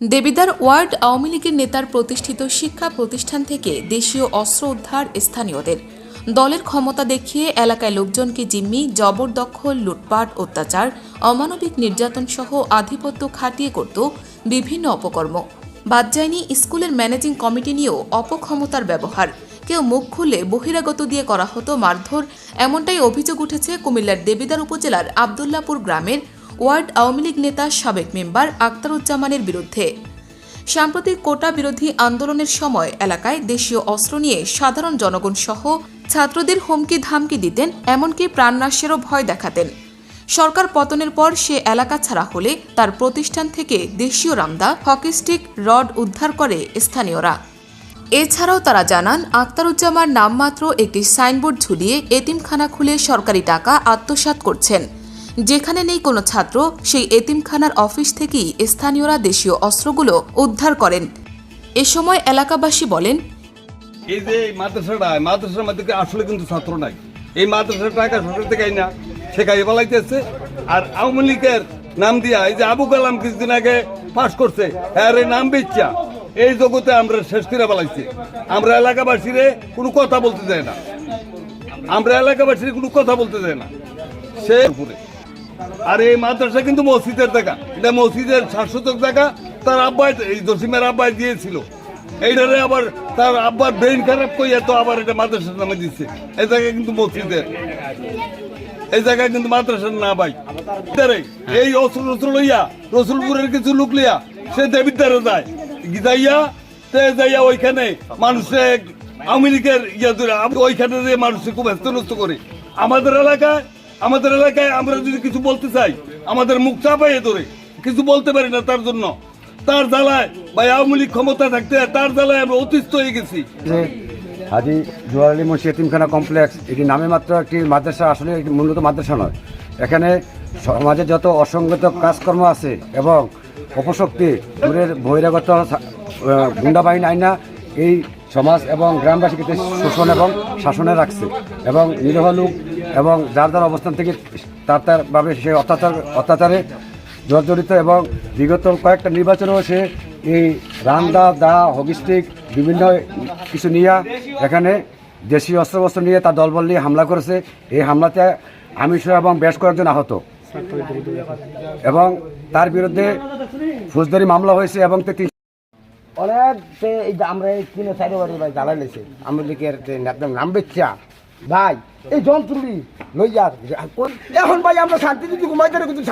Debidwar word Awami লীগের নেতার প্রতিষ্ঠিত শিক্ষা প্রতিষ্ঠান থেকে দেশীয় অস্ত্র উদ্ধার স্থানীয়দের। দলের ক্ষমতা দেখিয়ে এলাকায় লোকজনকে জিম্মি, জবরদখল, লুটপাট, অত্যাচার, অমানবিক নির্যাতন সহ আধিপত্য খাটিয়ে করত বিভিন্ন অপকর্ম। বাদ যায়নি স্কুলের ম্যানেজিং কমিটি নিয়েও অপক্ষমতার ব্যবহার। কেউ মুখ খুলে বহিরাগত দিয়ে করা হতো মারধর। এমনটাই অভিযোগ উঠেছে কুমিল্লার দেবিদার উপজেলার আবদুল্লাপুর গ্রামের ওয়ার্ড আওয়ামী লীগ নেতা সাবেক মেম্বার আক্তারুজ্জামানের বিরুদ্ধে। সাম্প্রতিক কোটা বিরোধী আন্দোলনের সময় এলাকায় দেশীয় অস্ত্র নিয়ে সাধারণ জনগণ সহ ছাত্রদের হুমকি ধামকি দিতেন, এমনকি প্রাণনাশেরও ভয় দেখাতেন। সরকার পতনের পর সে এলাকা ছাড়া হলে তার প্রতিষ্ঠান থেকে দেশীয় রামদা হকিস্টিক রড উদ্ধার করে স্থানীয়রা। এছাড়াও তারা জানান আক্তারুজ্জামান নামমাত্র একটি সাইনবোর্ড ঝুলিয়ে এতিমখানা খুলে সরকারি টাকা আত্মসাৎ করছেন। যেখানে নেই কোনো ছাত্র, সেই এতিমখানার অফিস থেকেই স্থানীয়রা দেশীয় অস্ত্রগুলো উদ্ধার করেন। এ সময় এলাকাবাসী বলেন, এই যে মাদ্রাসাটা মাদ্রাসার মধ্যে আসলে কিন্তু ছাত্র নাই? এই মাদ্রাসার টাকা সরকার থেকে না শেখাই বলাইতেছে আর আওয়ামী লীগের নাম দিয়া, এই যে আবু কালাম কিছুদিন আগে পাশ করছে হ্যাঁ নাম বেচ্চা এই জগতে আমরা শেষ করে আমরা এলাকাবাসীরে কোনো কথা বলতে দেয় না। আমরা এলাকাবাসীর কোনো কথা বলতে দেয় না। সে আর এই মাদ্রাসা কিন্তু মসজিদের জায়গা। এটা মসজিদের শাশ্বতক জায়গা। তার আব্বাই এই জসিমের আব্বাই দিয়েছিল। এইটারে আবার তার আব্বার ব্রেন খারাপ কইয়া তো আবার এটা মাদ্রাসার নামে দিচ্ছে এই জায়গা কিন্তু মসজিদের। এই জায়গায় কিন্তু মাদ্রাসার না ভাই। এই অস্ত্র টস্ত্র লইয়া, রসুলপুরের কিছু লোক লইয়া, সে দেবিদ্বারে যায়। গিজাইয়া, তে যাইয়া ওইখানে মানুষে আওয়ামী লীগের ইয়া ধরে ওইখানে যে মানুষকে খুব ব্যস্ত করে। আমাদের এলাকায় আমাদের এলাকায় আমরা যদি কিছু বলতে চাই, আমাদের মুখ চাপাইয়ে ধরে। কিছু বলতে পারি না তার জন্য। তার জ্বালায় বা আওয়ামী লীগ ক্ষমতা থাকতে তার জ্বালায় আমরা অতিষ্ঠ হয়ে গেছি। হাজি জোয়ার আলী মুন্সি এতিমখানা কমপ্লেক্স, এটি নামে মাত্র একটি মাদ্রাসা, আসলে একটি মূলত মাদ্রাসা নয়। এখানে সমাজে যত অসংগত কাজকর্ম আছে এবং অপশক্তি, দূরের বহিরাগত গুন্ডা বাহিনী আইনা এই সমাজ এবং গ্রামবাসীকে শোষণ এবং শাসনে রাখছে। এবং নিরীহ লোক এবং যার যার অবস্থান থেকে তার তার ভাবে সে অত্যাচার, অত্যাচারে জর্জরিত এবং বিগত কয়েকটা নির্বাচনেও সে এই রান্দা দা, হগিস্টিক বিভিন্ন কিছু নিয়ে এখানে দেশীয় অস্ত্রবস্ত্র নিয়ে তার দলবল নিয়ে হামলা করেছে। এই হামলাতে আমি সহ এবং বেশ কয়েকজন আহত। এবং তার বিরুদ্ধে ফৌজদারি মামলা হয়েছে এবং অনেক আমরা কিনে সাইডে জ্বালাই লেছে আমি নাম বেচ্ছা ভাই এই যন্ত্রটি লইয়া এখন ভাই আমরা শান্তি যদি ঘুমাইতে কিন্তু